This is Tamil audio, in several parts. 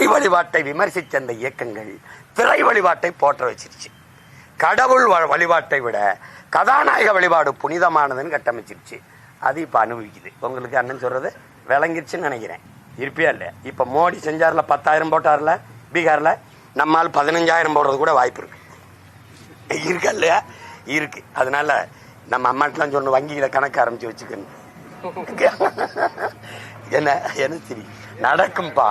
திரை வழிபாட்டை விமர்சித்த அந்த இயக்கங்கள் திரை வழிபாட்டை போற்ற வச்சிருச்சு. கடவுள் வழிபாட்டை விட கதாநாயக வழிபாடு புனிதமானதுன்னு கட்டமைச்சிருச்சு. அது இப்போ அனுபவிக்குது. உங்களுக்கு அண்ணன் சொல்றது விளங்கிருச்சுன்னு நினைக்கிறேன். இருப்பியா இல்லை இப்போ மோடி செஞ்சார்ல பத்தாயிரம் போட்டார்ல பீகாரில் நம்மால் பதினஞ்சாயிரம் போடுறது கூட வாய்ப்பு இருக்கு. இருக்கா இல்லையா? இருக்கு. அதனால நம்ம அம்மாட்டெல்லாம் சொன்ன வங்கியில் கணக்கு ஆரம்பிச்சு வச்சுக்கணும் என்ன? என்ன சரி? நடக்கும்பா.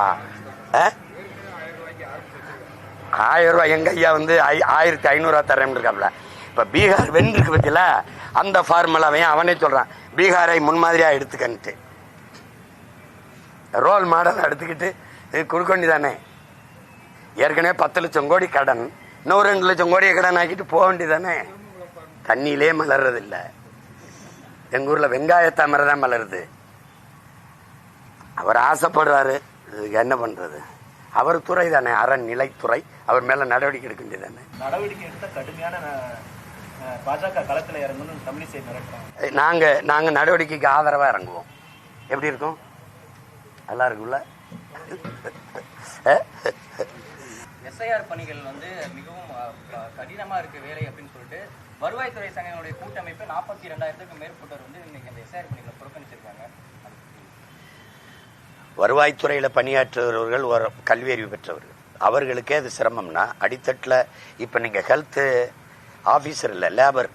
ஆயிரம் ரூபாய் எங்க ஐயா வந்து ஐ- ஆயிரத்தி ஐநூறுவா தரேன் இருக்காப்ல. இப்ப பீகார் வென்றிருக்கு பத்தியில அந்த ஃபார்முலாவையும் அவனே சொல்றான். பீகாரை முன்மாதிரியா எடுத்துக்கன்ட்டு. ரோல் மாடல் எடுத்துக்கிட்டு இது கொடுக்க வேண்டியதானே ஏற்கனவே பத்து லட்சம் கோடி கடன். இன்னும் ரெண்டு லட்சம் கோடியை கடன் ஆக்கிட்டு போக வேண்டியதானே தண்ணியிலே மலர்றது இல்லை எங்க ஊர்ல தான் மலருது. அவர் ஆசைப்படுறாரு. என்ன பண்றது? அவர் துறை தானே அறநிலைத்துறை அவர் மேல நடவடிக்கை எடுக்க வேண்டியதானே நடவடிக்கை எடுத்த கடுமையான பாஜக களத்துல இறங்கணும்னு தமிழிசை மிரட்டுறாங்க. நாங்க நாங்க நடவடிக்கைக்கு ஆதரவா இறங்குவோம். எப்படி இருக்கும்? நல்லா இருக்கும்ல? எஸ்ஐஆர் பணிகள் வந்து மிகவும் அஹ், க- கடினமா இருக்கு வேலை அப்படின்னு சொல்லிட்டு வருவாய்த்துறை சங்கங்களுடைய கூட்டமைப்பு நாற்பத்தி ரெண்டாயிரத்துக்கும் மேற்பட்டோர் வந்து இன்னைக்கு அந்த எஸ்ஐஆர் பணிகளை புறக்கணிச்சிருக்காங்க. வருவாய்த்துறையில் பணியாற்றுகிறவர்கள் ஒரு கல்வியறிவு பெற்றவர்கள். அவர்களுக்கே அது சிரமம்னா அடித்தட்டில் இப்போ நீங்கள் ஹெல்த்து ஆஃபீஸர் இல்லை லேபர்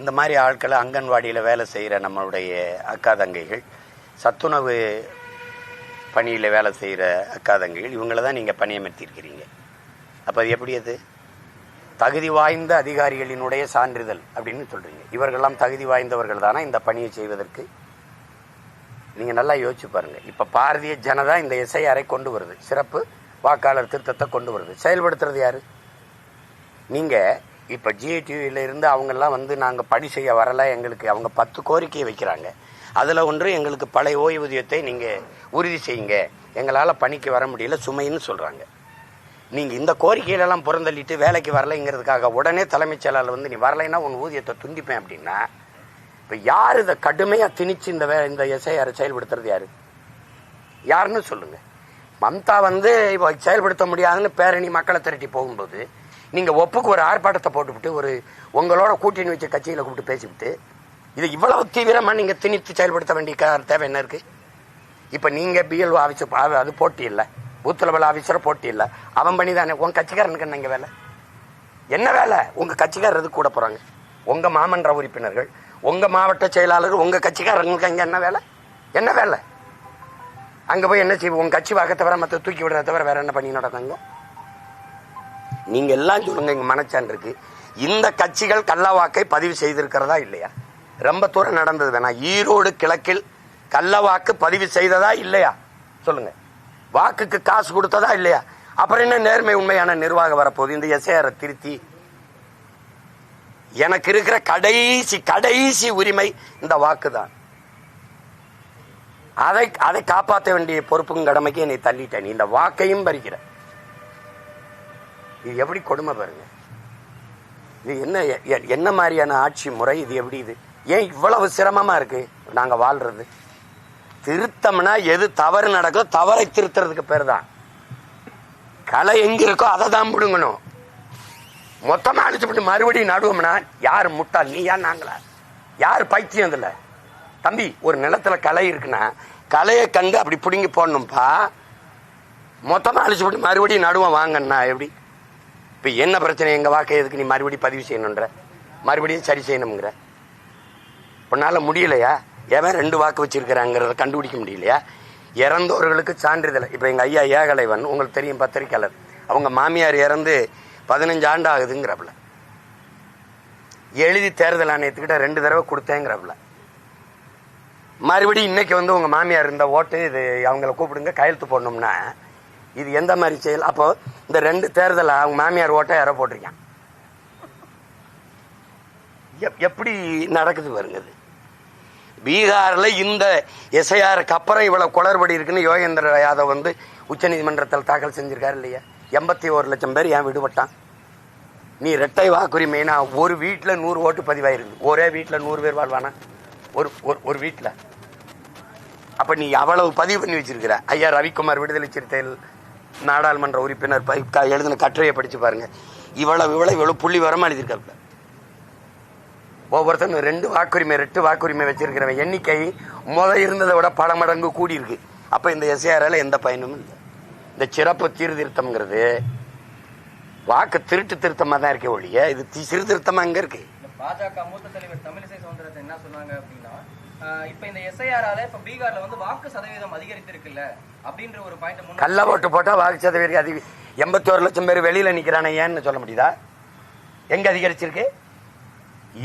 இந்த மாதிரி ஆட்களை அங்கன்வாடியில் வேலை செய்கிற நம்மளுடைய அக்கா தங்கைகள் சத்துணவு பணியில் வேலை செய்கிற அக்கா தங்கைகள் இவங்கள தான் நீங்கள் பணியமர்த்தியிருக்கிறீங்க. அப்போ அது எப்படி அது? தகுதி வாய்ந்த அதிகாரிகளினுடைய சான்றிதழ் அப்படின்னு சொல்கிறீங்க இவர்களெல்லாம் தகுதி வாய்ந்தவர்கள் தானே? இந்த பணியை செய்வதற்கு நீங்கள் நல்லா யோசிச்சு பாருங்கள் இப்போ பாரதிய ஜனதா இந்த எஸ்ஐஆரை கொண்டு வருது. சிறப்பு வாக்காளர் திருத்தத்தை கொண்டு வருது. செயல்படுத்துறது யார்? நீங்கள் இப்போ ஜிஏடிவில இருந்து அவங்கெல்லாம் வந்து நாங்கள் பணி செய்ய வரலை எங்களுக்கு அவங்க பத்து கோரிக்கையை வைக்கிறாங்க. அதில் ஒன்று எங்களுக்கு பழைய ஓய்வூதியத்தை நீங்கள் உறுதி செய்யுங்க. எங்களால் பணிக்கு வர முடியல சுமைன்னு சொல்கிறாங்க நீங்கள் இந்த கோரிக்கையிலலாம் புறந்தள்ளிட்டு வேலைக்கு வரலைங்கிறதுக்காக உடனே தலைமைச் செயலாளர் வந்து நீ வரலைன்னா உன் ஊதியத்தை துண்டிப்பேன் அப்படின்னா இப்ப யார் இதை கடுமையா திணிச்சு இந்த வே- இந்த எஸ்ஐஆர் செயல்படுத்துறது யாரு? யாருன்னு சொல்லுங்க. மம்தா வந்து இப்போ செயல்படுத்த முடியாதுன்னு பேரணி மக்களை திரட்டி போகும்போது நீங்க ஒப்புக்கு ஒரு ஆர்ப்பாட்டத்தை போட்டுவிட்டு ஒரு உங்களோட கூட்டணி வச்ச கட்சியில கூப்பிட்டு பேசிவிட்டு இது இவ்வளவு தீவிரமா நீங்க திணித்து செயல்படுத்த வேண்டிய தேவை என்ன இருக்கு? இப்ப நீங்க பிஎல்ஓ ஆஃபீஸர் அது போட்டி இல்லை. பூத் லெவல் ஆஃபீஸரை போட்டி இல்லை. அவன் பண்ணி தானே உங்க கட்சிக்காரனுக்கு என்ன வேலை? என்ன வேலை? உங்க கட்சிக்காரர் கூட போறாங்க? உங்க மாமன்ற உறுப்பினர்கள் உங்க மாவட்ட செயலாளர் உங்க கட்சிக்காரங்களுக்கு அங்க என்ன வேலை? என்ன வேலை? அங்க போய் என்ன செய்வோம் உங்க கட்சி வாக்க தவிர மத்த தூக்கி விடுறத தவிர வேற என்ன பண்ணி நடக்குங்க? நீங்க எல்லாம் சொல்லுங்க இங்க மனச்சான் இருக்கு. இந்த கட்சிகள் கள்ளவாக்கை பதிவு செய்திருக்கிறதா இல்லையா? ரொம்ப தூரம் நடந்தது வேணா. ஈரோடு கிழக்கில் கள்ளவாக்கு பதிவு செய்ததா இல்லையா? சொல்லுங்க. வாக்குக்கு காசு கொடுத்ததா இல்லையா? அப்புறம் என்ன நேர்மை உண்மையான நிர்வாகம் வரப்போகுது? இந்த எஸ்ஐஆர் திருத்தி எனக்கு இருக்கிற கடைசி கடைசி உரிமை இந்த வாக்கு தான் அதை அதை காப்பாற்ற வேண்டிய பொறுப்புக்கும் கடமைக்கு என்னை தள்ளிட்ட. நீ இந்த வாக்கையும் பறிக்கிற. இது எப்படி கொடுமை பாருங்க. இது என்ன எ- என்ன மாதிரியான ஆட்சி முறை? இது எப்படி இது? ஏன் இவ்வளவு சிரமமா இருக்கு? நாங்க வாழ்றது. திருத்தம்னா எது தவறு நடக்கோ தவறை திருத்துறதுக்கு பேர் தான் கலை எங்க இருக்கோ அதை தான் பிடுங்கணும். மொத்தமா அழிச்சுட்டு மறுபடியும் நடுவோம்னா யார் முட்டாள் நீயா நாங்களா? யார் பைத்தியம் இதுல? தம்பி ஒரு நிலத்துல களை இருக்குன்னா கலையை கண்டு அப்படி பிடுங்கி போடணும்ப்பா மொத்தமா அழிச்சுட்டு மறுபடியும் நடுவோம் வாங்கண்ணா எப்படி? இப்ப என்ன பிரச்சனை? எங்க வாக்கை எதுக்கு நீ மறுபடியும் பதிவு செய்யணுன்ற? மறுபடியும் சரி செய்யணுங்கிற உன்னால முடியலையா? ஏன் ரெண்டு வாக்கு வச்சிருக்கிறாங்கிறத கண்டுபிடிக்க முடியலையா? இறந்தவர்களுக்கு சான்றிதழ். இப்ப எங்க ஐயா ஏகலைவன் உங்களுக்கு தெரியும் பத்திரிக்கையாளர் அவங்க மாமியார் இறந்து பதினஞ்சு ஆண்டு ஆகுதுங்கிறப்பல எழுதி தேர்தல் ஆணையத்துக்கிட்ட ரெண்டு தடவை கொடுத்தேங்கிறப்பல மறுபடியும் இன்னைக்கு வந்து உங்க மாமியார் இருந்த ஓட்டு இது அவங்கள கூப்பிடுங்க கையெழுத்து போடணும்னா இது எந்த மாதிரி செயல்? அப்போ இந்த ரெண்டு தேர்தல் அவங்க மாமியார் ஓட்டை யாரோ போட்டிருக்கான் எப்- எப்படி நடக்குது பாருங்க இது. பீகாரில் இந்த எஸ்ஐஆருக்கு அப்புறம் இவ்வளவு குளறுபடி இருக்குன்னு யோகேந்திர யாதவ் வந்து உச்சநீதிமன்றத்தில் தாக்கல் செஞ்சிருக்காரு இல்லையா? எண்பத்தி ஒரு லட்சம் பேர் ஏன் விடுபட்டான்? நீ ரெட்டை வாக்குரிமைனா ஒரு வீட்டில் நூறு ஓட்டு பதிவாயிருக்கு. ஒரே வீட்டில் நூறு பேர் வாழ்வானா? ஒரு ஒரு- ஒரு அப்போ நீ அவ்வளவு பதிவு பண்ணி வச்சிருக்கிற? ஐயா ரவிக்குமார் விடுதலை சிறுத்தைகள் நாடாளுமன்ற உறுப்பினர் ப- க- எழுதின கட்டுரையை படித்து பாருங்க. இவ்வளவு இவ்வளவு இவ்வளவு புள்ளி வரமா எழுதியிருக்காப்ல ஒவ்வொருத்தரும் ரெண்டு வாக்குரிமை ரெட்டு வாக்குரிமை வச்சிருக்கிறவன். எண்ணிக்கை முத இருந்ததை விட பல மடங்கு கூடி இருக்கு இந்த எஸ்ஏஆர்ல எந்த பயனும் இல்லை. இந்த சிறப்பு சீர்திருத்தம்ங்கிறது வாக்கு திருட்டு திருத்தமா தான் இருக்கே ஒழிய இது சீர்திருத்தமா எங்க இருக்கு? பாஜக மூத்த தலைவர் தமிழிசை சவுந்தரத்தை என்ன சொன்னாங்க அப்படின்னா இப்ப இந்த எஸ்ஐஆரால இப்ப பீகார்ல வந்து வாக்கு சதவீதம் அதிகரித்திருக்குல்ல அப்படின்ற ஒரு பாயிண்ட் கள்ள ஓட்டு போட்டா வாக்கு சதவீதம் அதிக எண்பத்தோரு லட்சம் பேர் வெளியில நிக்கிறானே ஏன்னு சொல்ல முடியுதா? எங்க அதிகரிச்சிருக்கு?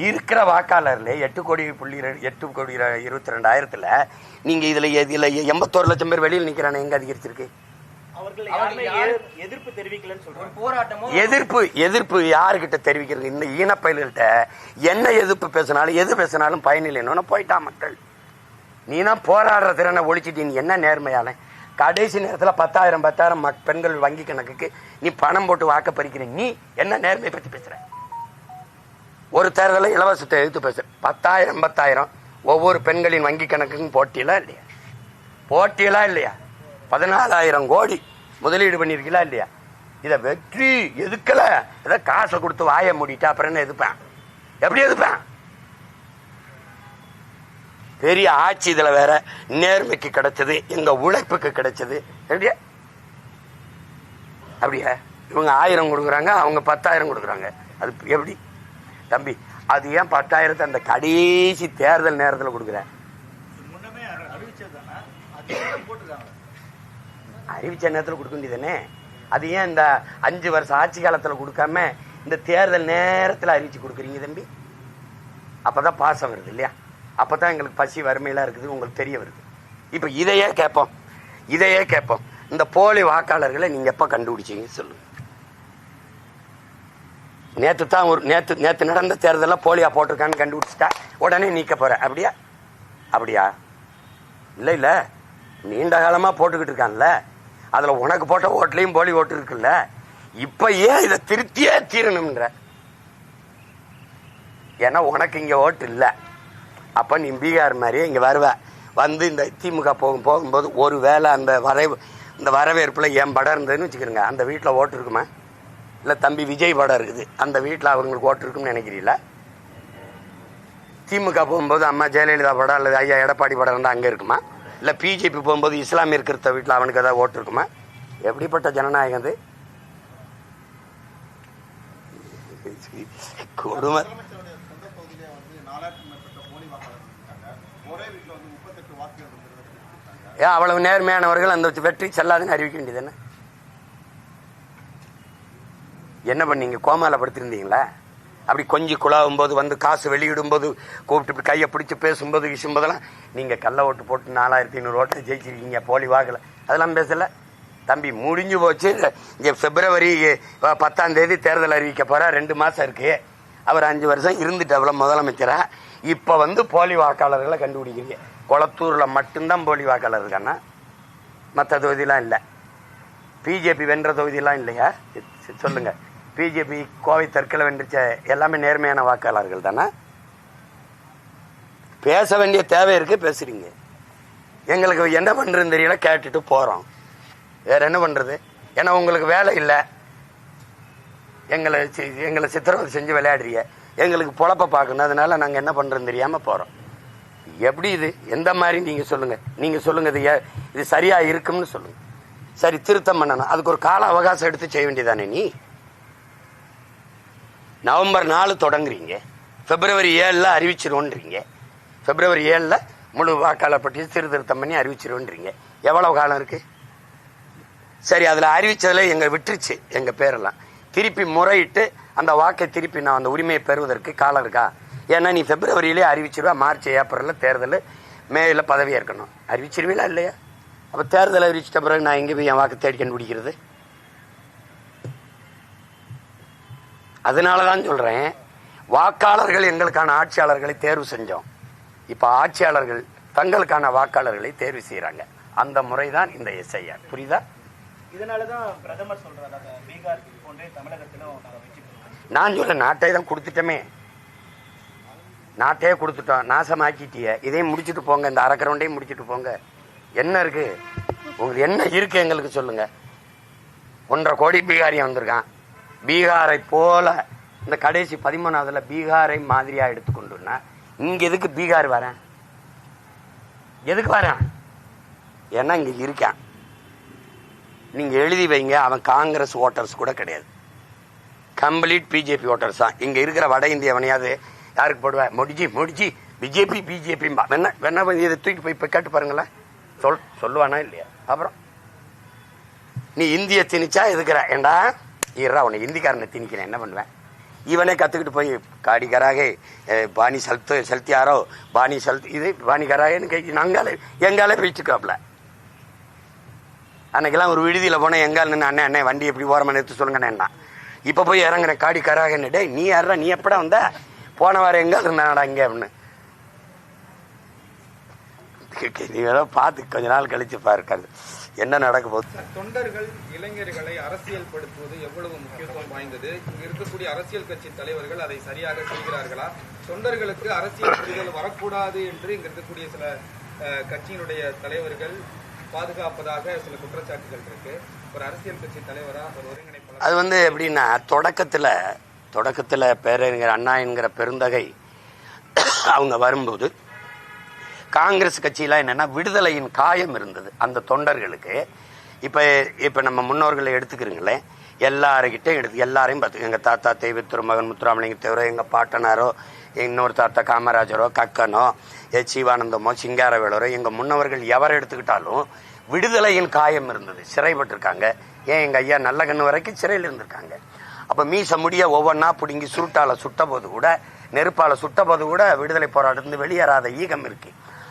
இருக்கிற வாக்காளர்ல எட்டு கோடி புள்ளி எட்டு கோடி இருபத்தி ரெண்டாயிரத்துல நீங்க இதுல இதுல எண்பத்தோரு லட்சம் பேர் வெளியில நிக்கிறானே எங்க அதிகரிச்சிருக்கு? எதிர்ப்பு தெரிவிக்கலன்னு ஒரு சொல்றாங்க போராட்டமோ? எதிர்ப்பு எதிர்ப்பு யாருக்கிட்ட தெரிவிக்கிறது? இந்த ஈனப்பயல்கிட்ட என்ன எதிர்ப்பு பேசினாலும் எது பேசினாலும் பயனில்லைன்னு போயிட்டான் மக்கள். நீ தான் போராடுற திறனை ஒழிச்சிட்டு நீ என்ன நேர்மையான? கடைசி நேரத்துல பத்தாயிரம் பத்தாயிரம் மக் பெண்கள் வங்கி கணக்குக்கு நீ பணம் போட்டு வாக்க பறிக்கிற. நீ என்ன நேர்மை பத்தி பேசுற? ஒரு தேர்தலில் இலவசத்தை எதிர்த்து பேசுற. பத்தாயிரம் பத்தாயிரம் ஒவ்வொரு பெண்களின் வங்கி கணக்குக்கும் போட்டியலா இல்லையா? போட்டியலா இல்லையா? பதினாலாயிரம் கோடி முதலீடு பண்ணிருக்கீங்களா இல்லையா? இதை வெற்றி எதுக்கல? இதை காசை கொடுத்து வாயை மூடிட்டு அப்புறம் என்ன எதுப்பேன் எப்படி எதுப்பேன் பெரிய ஆட்சி இதுல வேற நேர்மைக்கு கிடைச்சது எங்க உழைப்புக்கு கிடைச்சது. எப்படியா அப்படியா இவங்க ஆயிரம் கொடுக்குறாங்க அவங்க பத்தாயிரம் கொடுக்குறாங்க. அது எப்படி? தம்பி அது ஏன் பத்தாயிரத்தை அந்த கடைசி தேர்தல் நேரத்தில் கொடுக்குறேன் அறிவிச்ச நேரத்தில் கொடுக்க வேண்டியதானே அது ஏன் இந்த அஞ்சு வருஷம் ஆட்சி காலத்தில் கொடுக்காம இந்த தேர்தல் நேரத்தில் அறிவிச்சு கொடுக்குறீங்க தம்பி? அப்போ தான் பாசம் வருது இல்லையா? அப்போ தான் எங்களுக்கு பசி வறுமையெல்லாம் இருக்குது உங்களுக்கு தெரிய வருது. இப்போ இதையே கேட்போம். இதையே கேட்போம். இந்த போலி வாக்காளர்களை நீங்கள் எப்போ கண்டுபிடிச்சிங்க சொல்லுங்க. நேற்று தான் ஒரு நேற்று நேற்று நடந்த தேர்தலில் போலியாக போட்டிருக்கான்னு கண்டுபிடிச்சிட்டா உடனே நீக்க போகிறேன் அப்படியா? அப்படியா? இல்லை இல்லை. நீண்ட காலமாக போட்டுக்கிட்டு இருக்கான்ல. அதுல உனக்கு போட்ட ஓட்டுலையும் போலி ஓட்டு இருக்குல்ல? இப்ப ஏன் இதை திருத்தியே தீரணும்ன்ற? ஏன்னா உனக்கு இங்க ஓட்டு இல்ல. அப்ப நீ பீகார் மாதிரியே இங்க வருவ. வந்து இந்த திமுக போகும் போகும்போது ஒரு வேளை அந்த வரைவு இந்த வரவேற்புல என் படம் இருந்ததுன்னு வச்சுக்கிறோங்க அந்த வீட்டில் ஓட்டு இருக்குமா? இல்ல தம்பி விஜய் படம் இருக்குது. அந்த வீட்டில் அவங்களுக்கு ஓட்டு இருக்கும்னு நினைக்கிறீங்களா? திமுக போகும்போது அம்மா ஜெயலலிதா படம் அல்லது ஐயா எடப்பாடி படம் இருந்தால் அங்கே இருக்குமா? இல்லை பிஜேபி போகும்போது இஸ்லாமிய இருக்கிற வீட்டில் அவனுக்கு ஏதாவது ஓட்டு இருக்குமா? எப்படிப்பட்ட ஜனநாயகம் அது கொடுமை. ஏன் அவ்வளவு நேர்மையானவர்கள் அந்த வெற்றி செல்லாதுன்னு அறிவிக்க வேண்டியது என்ன? என்ன பண்ணீங்க? கோமால படுத்திருந்தீங்களா? அப்படி கொஞ்சி குழாவும் போது வந்து காசு வெளியிடும் போது கூப்பிட்டு கையை பிடிச்சி பேசும்போது வீசும்போதெல்லாம் நீங்க கள்ள ஓட்டு போட்டு நாலாயிரத்தி ஐநூறு ஓட்டு ஜெயிச்சிருக்கீங்க போலி வாக்கல அதெல்லாம் பேசல. தம்பி முடிஞ்சு போச்சு. இங்க பிப்ரவரி பத்தாம் தேதி தேர்தல் அறிவிக்க போற. ரெண்டு மாசம் இருக்கு. அவர் அஞ்சு வருஷம் இருந்துட்டு அவ்வளவு முதலமைச்சரா. இப்ப வந்து போலி வாக்காளர்களை கண்டுபிடிக்கிறீங்க. குளத்தூரில் மட்டும்தான் போலி வாக்காளர் இருக்கானா மற்ற தொகுதியெல்லாம் இல்லை. பிஜேபி வென்ற தொகுதியெல்லாம் இல்லையா? சரி, சொல்லுங்க. பிஜேபி கோவை தெற்கில் வென்றுச்ச எல்லாமே நேர்மையான வாக்காளர்கள் தானே? பேச வேண்டிய தேவை இருக்கு பேசுறீங்க. எங்களுக்கு என்ன பண்றதுன்னு தெரியல கேட்டுட்டு போறோம். வேற என்ன பண்றது? ஏன்னா உங்களுக்கு வேலை இல்லை. எங்களை எங்களை சித்திரவதை செஞ்சு விளையாடுறீங்க. எங்களுக்கு பொழப்ப பார்க்கணும். அதனால நாங்க என்ன பண்றோம்னு தெரியாம போறோம். எப்படி இது? எந்த மாதிரி நீங்க சொல்லுங்க. நீங்க சொல்லுங்க இது ஏ- இது சரியா இருக்கும்னு சொல்லுங்க. சரி திருத்தம் பண்ணணும். அதுக்கு ஒரு கால அவகாசம் எடுத்து செய்ய வேண்டியதானே நீ? நவம்பர் நாலு தொடங்குறீங்க. பிப்ரவரி ஏழில் அறிவிச்சிருவோன்றீங்க. பிப்ரவரி ஏழில் முழு வாக்காளர் பட்டியல் சீர்திருத்தம் பண்ணி அறிவிச்சிருவோன்றீங்க. எவ்வளவு காலம் இருக்கு? சரி அதில் அறிவித்ததில் எங்கள் விட்டுருச்சு எங்கள் பேரெல்லாம். திருப்பி முறையிட்டு அந்த வாக்கை திருப்பி நான் அந்த உரிமையை பெறுவதற்கு காலம் இருக்கா? ஏன்னா நீ பிப்ரவரியிலே அறிவிச்சிருவா மார்ச் ஏப்ரலில் தேர்தல் மேல பதவி ஏற்கணும் அறிவிச்சிருவீங்களா இல்லையா? அப்போ தேர்தல் அறிவிச்சிட்ட பிறகு நான் எங்கே போய் என் வாக்கு தேடி கண்டுபிடிக்கிறது? அதனாலதான் சொல்றேன் வாக்காளர்கள் எங்களுக்கான ஆட்சியாளர்களை தேர்வு செஞ்சோம். இப்ப ஆட்சியாளர்கள் தங்களுக்கான வாக்காளர்களை தேர்வு செய்யறாங்க. அந்த முறைதான் இந்த எஸ்ஐஆர் புரியுதா? இதனாலதான் பிரதமர் சொல்றாரு பீகார் போன்றே தமிழகத்திலும் நான் சொல்றேன் நாட்டை தான் கொடுத்துட்டோமே. நாட்டையே கொடுத்துட்டோம். நாசமாக்கிட்டிய. இதையும் முடிச்சிட்டு போங்க. இந்த அரை கிரவுண்டையும் முடிச்சிட்டு போங்க. என்ன இருக்கு? உங்களுக்கு என்ன இருக்கு எங்களுக்கு சொல்லுங்க. ஒன்றரை கோடி பீகாரியம் வந்திருக்கான். பீகாரை போல இந்த கடைசி பதிமூணாவதுல பீகாரை மாதிரியா எடுத்துக்கொண்டுனா இங்க எதுக்கு பீகார் வரேன்? எதுக்கு வரேன்? ஏன்னா இங்க இருக்கேன். நீங்க எழுதி வைங்க அவன் காங்கிரஸ் ஓட்டர்ஸ் கூட கிடையாது. கம்ப்ளீட் பிஜேபி ஓட்டர்ஸ் தான். இங்க இருக்கிற வட இந்தியவனையாவது யாருக்கு போடுவேன் முடிஜி முடிஜி பிஜேபி பிஜேபி வேணா வேணா இதை தூக்கி போய் இப்ப கேட்டு பாருங்களேன். சொல் சொல்லுவானா இல்லையா? அப்புறம். நீ இந்திய திணிச்சா இருக்கிற ஏண்டா? ஈரா உன்னை இந்திக்காரனை திணிக்கிறேன். என்ன பண்ணுவேன்? இவனே கத்துக்கிட்டு போய் காடி பாணி செலுத்து செலுத்தியாரோ பாணி செலுத்து இது பாணி கராகேன்னு கை நாங்காலே எங்காலே பிடிச்சுக்காப்ல அன்னைக்கெல்லாம் ஒரு விடுதியில் போனேன் எங்கால் நின்று அண்ணே அண்ணே வண்டி எப்படி ஓரமாக நிறுத்து சொல்லுங்கண்ணா இப்போ போய் இறங்குறேன். காடி கராகன்னு நீ யாரா நீ எப்படா வந்த? போன வாரம் எங்கால் இருந்தாடா இங்கே? அப்படின்னு. நீ வேணா பார்த்து கொஞ்ச நாள் கழிச்சு பாருக்காது என்ன நடக்க போகுது? தொண்டர்கள் இளைஞர்களை அரசியல் படுத்துவது எவ்வளவு முக்கியத்துவம் வாய்ந்தது? இங்க இருக்கக்கூடிய அரசியல் கட்சி தலைவர்கள் அதை சரியாக செய்கிறார்களா? தொண்டர்களுக்கு அரசியல் புரிதல் வரக்கூடாது என்று இங்க இருக்கக்கூடிய சில கட்சியினுடைய தலைவர்கள் பாதுகாப்பதாக சில குற்றச்சாட்டுகள் இருக்கு. ஒரு அரசியல் கட்சி தலைவரா ஒரு ஒருங்கிணைப்பாளர்? அது வந்து எப்படின்னா தொடக்கத்துல தொடக்கத்துல பேரறிஞர் அண்ணா என்கிற பெருந்தகை அவங்க வரும்போது காங்கிரஸ் கட்சியெலாம் என்னன்னா விடுதலையின் காயம் இருந்தது அந்த தொண்டர்களுக்கு. இப்ப இப்ப நம்ம முன்னோர்களை எடுத்துக்கிறீங்களேன் எல்லாருக்கிட்டே எடுத்து எல்லாரையும் பார்த்து எங்க தாத்தா தெய்வ திருமகன் முத்துராமலிங்க தேவரோ எங்க பாட்டனாரோ இன்னொரு தாத்தா காமராஜரோ கக்கனோ எ சிவானந்தமோ சிங்காரவேலரோ எங்க முன்னவர்கள் எவரை எடுத்துக்கிட்டாலும் விடுதலையின் காயம் இருந்தது. சிறைப்பட்டிருக்காங்க. ஏன் எங்க ஐயா நல்ல கண்ணு வரைக்கும் சிறையில் இருந்திருக்காங்க. அப்ப மீச முடிய ஒவ்வொன்றா பிடுங்கி சுருட்டால சுட்ட போது கூட நெருப்பால சுட்ட போது கூட விடுதலை போராட்டத்திலிருந்து வெளியேறாத ஈகம் இருக்கு.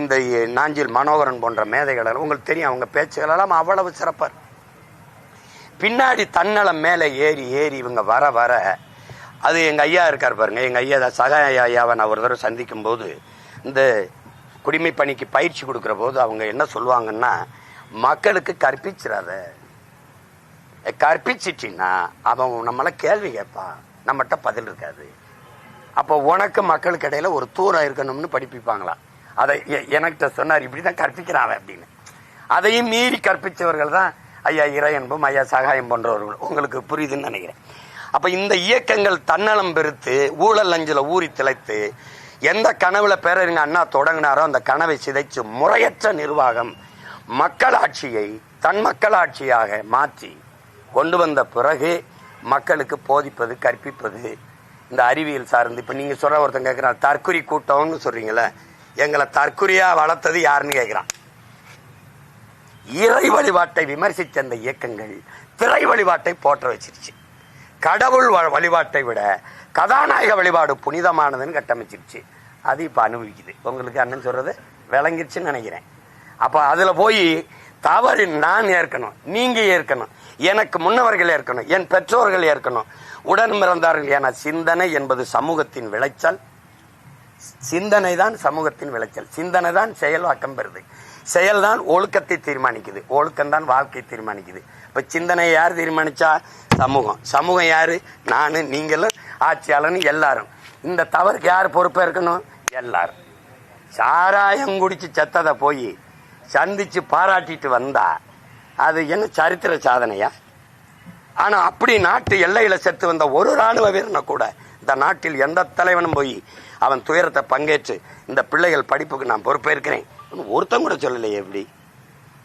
இந்த நாஞ்சில் மனோகரன் போன்ற மேதைகளெல்லாம் உங்களுக்கு தெரியும் அவங்க பேச்சுகளெல்லாம் அவ்வளவு சிறப்பார் பின்னாடி தன்னலம் மேலே ஏறி ஏறி இவங்க வர வர அது எங்கள் ஐயா இருக்கார் பாருங்க எங்கள் ஐயா தான் சகாய ஐயாவை நான் ஒரு தடவை சந்திக்கும் போது இந்த குடிமை பணிக்கு பயிற்சி கொடுக்குற போது அவங்க என்ன சொல்லுவாங்கன்னா மக்களுக்கு கற்பிச்சிடாத. கற்பிச்சிட்டின்னா அவன் நம்மள கேள்வி கேட்பான் நம்மகிட்ட பதில் இருக்காது. அப்போ உனக்கு மக்களுக்கு இடையில ஒரு தூரம் இருக்கணும்னு படிப்பிப்பாங்களாம். அதை எ- எனக்கிட்ட சொன்னார் இப்படிதான் கற்பிக்கிறான் அப்படின்னு. அதையும் மீறி கற்பிச்சவர்கள் தான் ஐயா இறையன்பும் ஐயா சகாயம் போன்றவர்கள். உங்களுக்கு புரியுதுன்னு நினைக்கிறேன். அப்ப இந்த இயக்கங்கள் தன்னலம் பெருத்து ஊழல் அஞ்சில் ஊறி திளைத்து எந்த கனவுல பேரறிஞர் அண்ணா தொடங்கினாரோ அந்த கனவை சிதைச்சு முறையற்ற நிர்வாகம் மக்களாட்சியை தன் மக்களாட்சியாக மாற்றி கொண்டு வந்த பிறகு மக்களுக்கு போதிப்பது கற்பிப்பது இந்த அறிவியல் சார்ந்து. இப்போ நீங்கள் சொல்ற ஒருத்தன் கேட்குறான் தற்குறி கூட்டம்னு சொல்கிறீங்களே எங்களை தற்குறியா வளர்த்தது யாருன்னு கேட்கிறான் இறை வழிபாட்டை விமர்சித்த அந்த இயக்கங்கள் திரை வழிபாட்டை போற்ற வச்சிருச்சு. கடவுள் வழிபாட்டை விட கதாநாயக வழிபாடு புனிதமானதுன்னு கட்டமைச்சிருச்சு. அது இப்ப அனுபவிக்குது. உங்களுக்கு அண்ணன் சொல்றது விளங்கிருச்சுன்னு நினைக்கிறேன். அப்ப அதுல போய் தவறு நான் ஏற்கணும் நீங்க ஏற்கணும் எனக்கு முன்னவர்கள் ஏற்கணும் என் பெற்றோர்கள் ஏற்கணும் உடன் பிறந்தார்கள் என சிந்தனை என்பது சமூகத்தின் விளைச்சல். சிந்தனை தான் சமூகத்தின் விளைச்சல். சிந்தனை தான் செயல்வாக்கம் பெறுது. செயல்தான் ஒழுக்கத்தை தீர்மானிக்குது. ஒழுக்கம் தான் வாழ்க்கை தீர்மானிக்குது. இப்ப சிந்தனையை யார் தீர்மானிச்சா? சமூகம். சமூகம் யாரு? நானு நீங்களும் ஆட்சியாளர்னு எல்லாரும். இந்த தவறுக்கு யார் பொறுப்பாக இருக்கணும்? எல்லாரும். சாராயம் குடிச்சு செத்ததை போய் சந்திச்சு பாராட்டிட்டு வந்தா அது என்ன சரித்திர சாதனையா? ஆனா அப்படி நாட்டு எல்லையில செத்து வந்த ஒரு ராணுவ வீரனை கூட இந்த நாட்டில் எந்த தலைவனும் போய் அவன் துயரத்தை பங்கேற்று இந்த பிள்ளைகள் படிப்புக்கு நான் பொறுப்பேற்கிறேன் ஒருத்தன் கூட சொல்லலையே எப்படி?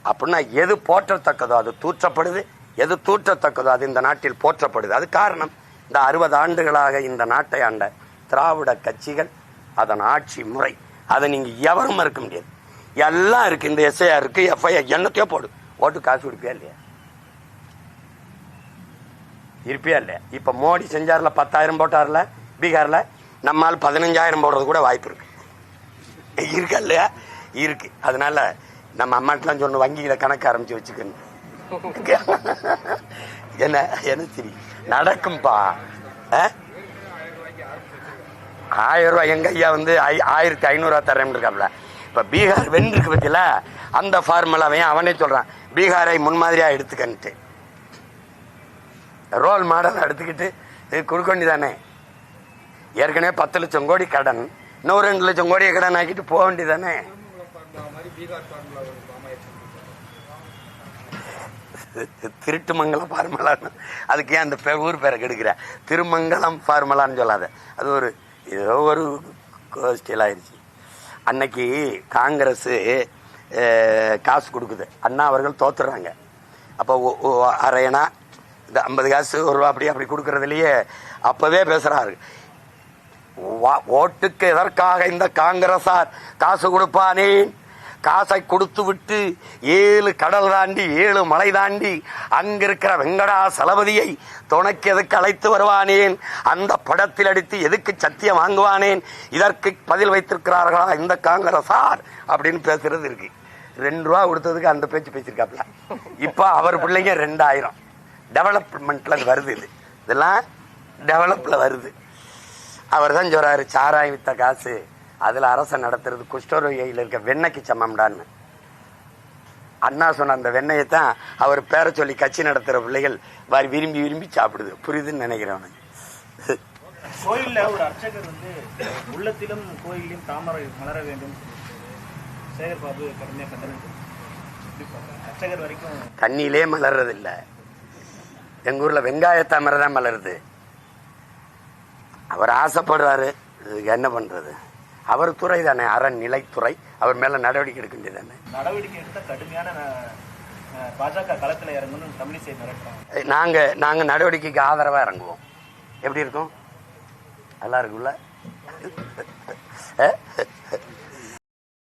அப்படின்னா எது போற்றத்தக்கதோ அது தூற்றப்படுது எது தூற்றத்தக்கதோ அது இந்த நாட்டில் போற்றப்படுது. அது காரணம். இந்த அறுபது ஆண்டுகளாக இந்த நாட்டை ஆண்ட திராவிட கட்சிகள் அதன் ஆட்சி முறை அதை நீங்கள் எவரும் மறுக்க முடியாது. எல்லாம் இருக்குது இந்த எஸ்ஐஆர் இருக்குது எஃப்ஐஆர் என்னத்தையோ போடு. ஓட்டு காசு கொடுப்பியா இல்லையா? இருப்பியா இல்லையா? இப்ப மோடி செஞ்சார்ல பத்தாயிரம் போட்டார்ல பீகார்ல நம்மால் பதினஞ்சாயிரம் போடுறது கூட வாய்ப்பு இருக்கு. இருக்கா இல்லையா? இருக்கு. அதனால நம்ம அம்மாட்டெல்லாம் சொன்ன வங்கியில கணக்கு ஆரம்பிச்சு வச்சுக்கணும் என்ன? என்ன சரி நடக்கும்பா. ஆ? ஆயிரம் ரூபாய் எங்க ஐயா வந்து ஐ- ஆயிரத்தி ஐநூறுவா தரேன் இருக்காப்ல. இப்ப பீகார் வென்றிருக்கு பத்தியில அந்த ஃபார்முலாவையும் அவனே சொல்றான். பீகாரை முன்மாதிரியா எடுத்துக்கன்ட்டு. ரோல் மாடல் எடுத்துக்கிட்டு இது கொடுக்க வேண்டியதானே ஏற்கனவே பத்து லட்சம் கோடி கடன் இன்னும் ரெண்டு லட்சம் கோடியை கடன் ஆக்கிட்டு போக வேண்டியதானே தானே? திருட்டுமங்கலம் ஃபார்முலான்னு அதுக்கு ஏன் அந்த பெ ஊர் பேரை கெடுக்கிற? திருமங்கலம் ஃபார்முலான்னு சொல்லாத. அது ஒரு ஏதோ ஒரு கோஷ்டியில் ஆயிடுச்சு அன்னைக்கு காங்கிரஸ் காசு கொடுக்குது. அண்ணா அவர்கள் தோத்துறாங்க. அப்போ அரையனா இந்த ஐம்பது காசு ஒரு ரூபா அப்படி அப்படி இல்லையே அப்பவே பேசுறாரு. வா- ஓட்டுக்கு எதற்காக இந்த காங்கிரசார் காசு கொடுப்பானேன் காசை கொடுத்து விட்டு ஏழு கடல் தாண்டி ஏழு மலை தாண்டி அங்கிருக்கிற வெங்கடா சலபதியை துணைக்கு எதுக்கு அழைத்து வருவானேன்? அந்த படத்தில் அடித்து எதுக்கு சத்தியம் வாங்குவானேன்? இதற்கு பதில் வைத்திருக்கிறார்களா இந்த காங்கிரசார் அப்படின்னு பேசுறது இருக்கு. ரெண்டு ரூபா கொடுத்ததுக்கு அந்த பேச்சு பேசியிருக்காப்ல. இப்போ அவர் பிள்ளைங்க ரெண்டாயிரம். டெவலப்மெண்ட்ல அது வருது இது. இதெல்லாம் டெவலப்ல வருது. அவர் தான் சொல்றாரு சாராயம் வித்த காசு அதுல அரசை நடத்துறது குஷ்டரோகியில் இருக்க வெண்ணெய்க்கு சமம்டான்னு. அண்ணா சொன்ன அந்த வெண்ணெயை தான் அவர் பேரை சொல்லி கட்சி நடத்துற பிள்ளைகள் வாரி விரும்பி விரும்பி சாப்பிடுது. புரியுதுன்னு நினைக்கிறேன் அவனுக்கு. கோயில்ல ஒரு அர்ச்சகர் வந்து உள்ளத்திலும் கோயிலையும் தாமரை மலர வேண்டும். சேகர் பாபு கடுமையா கண்டனம்? அர்ச்சகர் வரைக்கும் தண்ணியிலே மலர்றது இல்ல எங்க ஊர்ல வெங்காய தாமரை தான் மலருது. அவர் ஆசைப்படுறாரு இதுக்கு என்ன பண்றது? அவர் துறை தானே அறநிலைத்துறை அவர் மேல நடவடிக்கை எடுக்க வேண்டியதானே நடவடிக்கை எடுத்த கடுமையான பாஜக களத்துல இறங்கணும் தமிழிசை மிரட்டுறாங்க நாங்க நாங்க நடவடிக்கைக்கு ஆதரவா இறங்குவோம். எப்படி இருக்கும்? நல்லா இருக்குல்ல